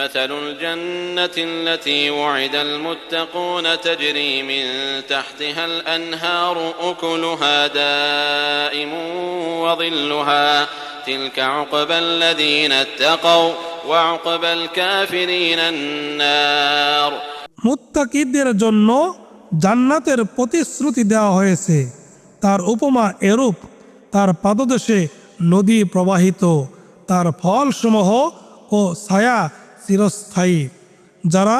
مثل الجنة التي وعد المتقون تجري من تحتها الأنهار أكلها دائم وظلها تلك عقبى الذين اتقوا وعقبى الكافرين النار মুত্তাকিদের জন্য জান্নাতের প্রতিশ্রুতি দেওয়া হয়েছে তার উপমা এরূপ তার পাদদেশে নদী প্রবাহিত তার ফলসমূহ ও ছায়া চিরস্থায়ী যারা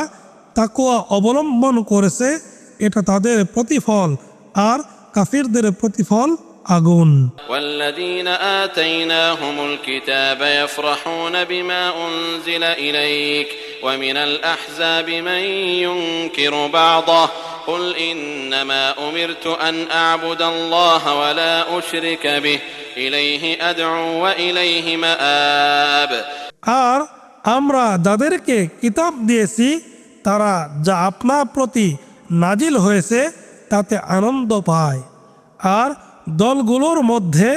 তাকুয়া অবলম্বন করেছে এটা তাদের প্রতিফল আর কাফিরদের প্রতিফল আগুন والذين آتيناهم الكتاب يفرحون بما أنزل إليك ومن الأحزاب من ينكر بعضه قل إنما أمرت أن أعبد الله ولا أشرك به إليه أدعو وإليه مآب আর আমরা যাদেরকে কিতাব দিয়েছি, তারা যা আপনার প্রতি নাজিল হয়েছে, তাতে আনন্দ পায়। আর দলগুলোর মধ্যে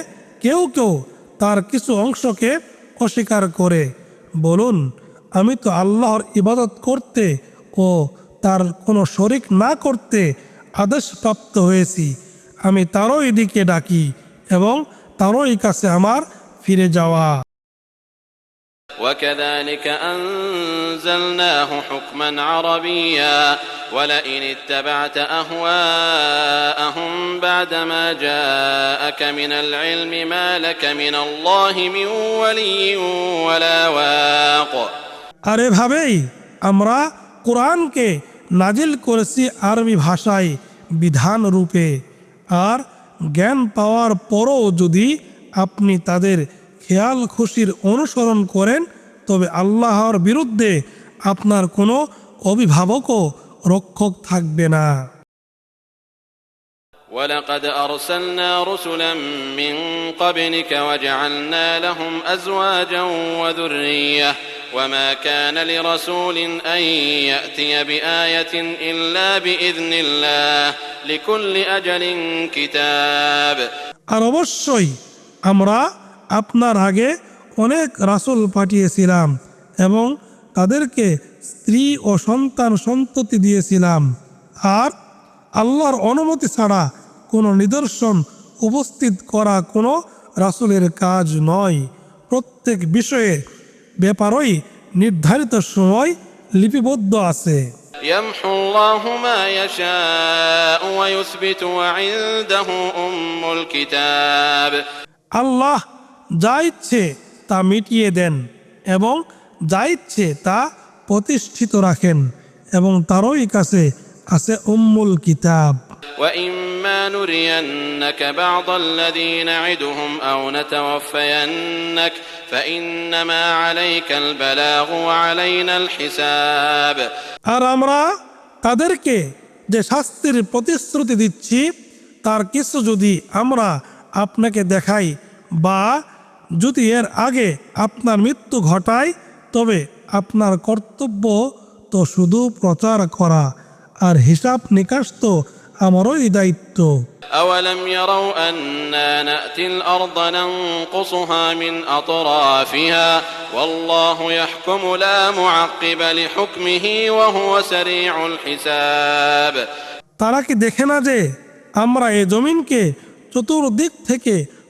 কেউ কেউ তার কিছু অংশকে অস্বীকার করে। বলুন, আমি তো আল্লাহর ইবাদত করতে ও তার কোনো শরিক না করতে আদেশপ্রাপ্ত হয়েছি। আমি তারও এদিকে ডাকি এবং তারই কাছে আমার ফিরে যাওয়া। وكذلك أنزلناه حكما عربيا ولئن اتبعت أهواءهم بعدما جاءك من العلم ما لك من الله من ولي ولا واق আর এভাবেই আমরা কোরআনকে নাজিল করেছি আরবি ভাষায় বিধান রূপে আর জ্ঞান পাওয়ার পরও যদি আপনি তাদের খেয়াল খুশির অনুসরণ করেন তবে আল্লাহর বিরুদ্ধে আপনার কোনো অভিভাবকও রক্ষক থাকবে না ولقد أرسلنا رسلا من قبلك وجعلنا لهم أزواجا وذرية وما كان لرسول أن يأتي بآية إلا بإذن الله لكل أجل كتاب আর অবশ্যই আমরা আপনার আগে অনেক রাসুল পাঠিয়েছিলাম এবং তাদেরকে স্ত্রী ও সন্তান সন্ততি দিয়েছিলাম। আর আল্লাহর অনুমতি ছাড়া কোনো নিদর্শন উপস্থিত করা কোনো রাসুলের কাজ নয়। প্রত্যেক বিষয়ে ব্যাপারই নির্ধারিত সময় লিপিবদ্ধ আছে। আল্লাহ যা ইচ্ছে তা মিটিয়ে দেন এবং যা ইচ্ছে তা প্রতিষ্ঠিত রাখেন এবং তারই কাছে আছে উম্মুল কিতাব وإما نرينك بعض الذي نعدهم أو نتوفينك فإنما عليك البلاغ وعلينا الحساب আর আমরা তাদেরকে যে শাস্তির প্রতিশ্রুতি দিচ্ছি তার কিছু যদি আমরা আপনাকে দেখাই বা যদি এর আগে আপনার মৃত্যু ঘটায় তবে আপনার কর্তব্য তো শুধু প্রচার করা আর হিসাব নিকাশ তো আমারই দায়িত্ব أولم يروا أنا نأتي الأرض ننقصها من أطرافها والله يحكم لا معقب لحكمه وهو سريع الحساب তারা কি দেখে না যে আমরা এ জমিনকে চতুর্দিক থেকে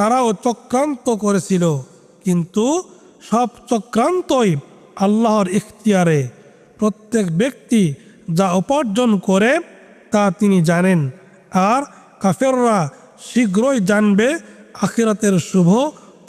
তারাও চক্রান্ত করেছিল, কিন্তু সব চক্রান্তই আল্লাহর ইখতিয়ারে। প্রত্যেক ব্যক্তি যা উপার্জন করে, তা তিনি জানেন। আর কাফেররা শীঘ্রই জানবে, আখিরাতের শুভ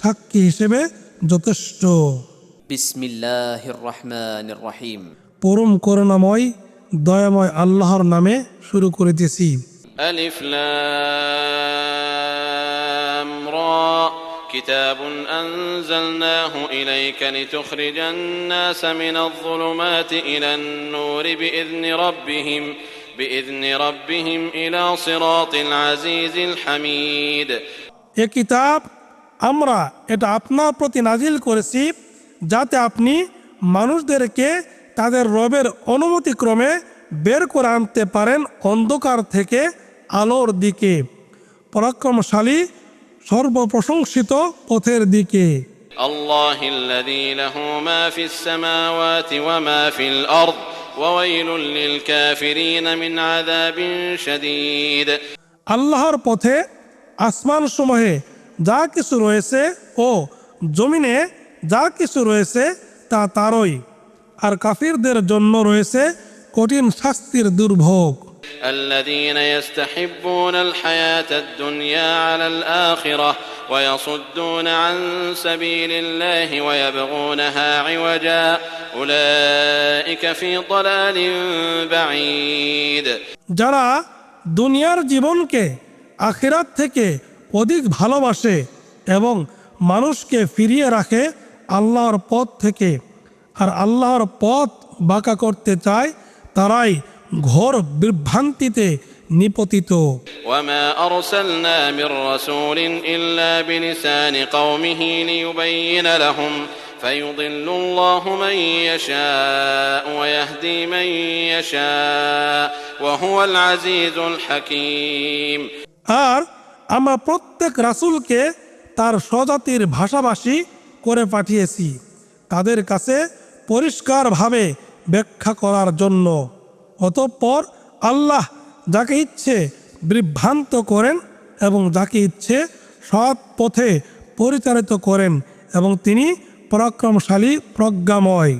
সাক্ষী হিসেবে যথেষ্ট بسم الله الرحمن الرحيم পরম করুণাময় দয়াময় আল্লাহর নামে শুরু করিতেছি ألف لام را كتاب أنزلناه إليك لتخرج الناس من الظلمات إلى النور بإذن ربهم بإذن ربهم إلى صراط العزيز الحميد এ কিতাব আমরা এটা আপনার প্রতি নাজিল করেছি যাতে আপনি মানুষদেরকে তাদের রবের অনুমতিক্রমে বের করে আনতে পারেন অন্ধকার থেকে আলোর দিকে পরাক্রমশালী সর্বপ্রশংসিত পথের দিকে الله الذي له ما في السماوات وما في الأرض وويل للكافرين من عذاب شديد আল্লাহর পথে আসমান সমূহে যা কিছু রয়েছে ও জমিনে যা কিছু রয়েছে তা তারই আর কাফিরদের জন্য রয়েছে কঠিন শাস্তির দুর্ভোগ الذين يستحبون الحياة الدنيا على الآخرة ويصدون عن سبيل الله ويبغونها عوجا أولئك في ضلال بعيد যারা দুনিয়ার জীবনকে আখিরাত থেকে অধিক ভালোবাসে এবং মানুষকে ফিরিয়ে রাখে আল্লাহর পথ থেকে আর আল্লাহর পথ বাঁকা করতে চায় তারাই ঘোর বিভ্রান্তিতে নিপতিত وما أرسلنا من رسول إلا بلسان قومه ليبين لهم فيضل الله من يشاء ويهدي من يشاء وهو العزيز الحكيم আর আমরা প্রত্যেক রাসূলকে তার স্বজাতির ভাষাভাষী করে পাঠিয়েছি। তাদের কাছে পরিষ্কারভাবে ব্যাখ্যা করার জন্য। অতঃপর আল্লাহ যাকে ইচ্ছে বিভ্রান্ত করেন এবং যাকে ইচ্ছে সৎ পথে পরিচালিত করেন এবং তিনি পরাক্রমশালী প্রজ্ঞাময়।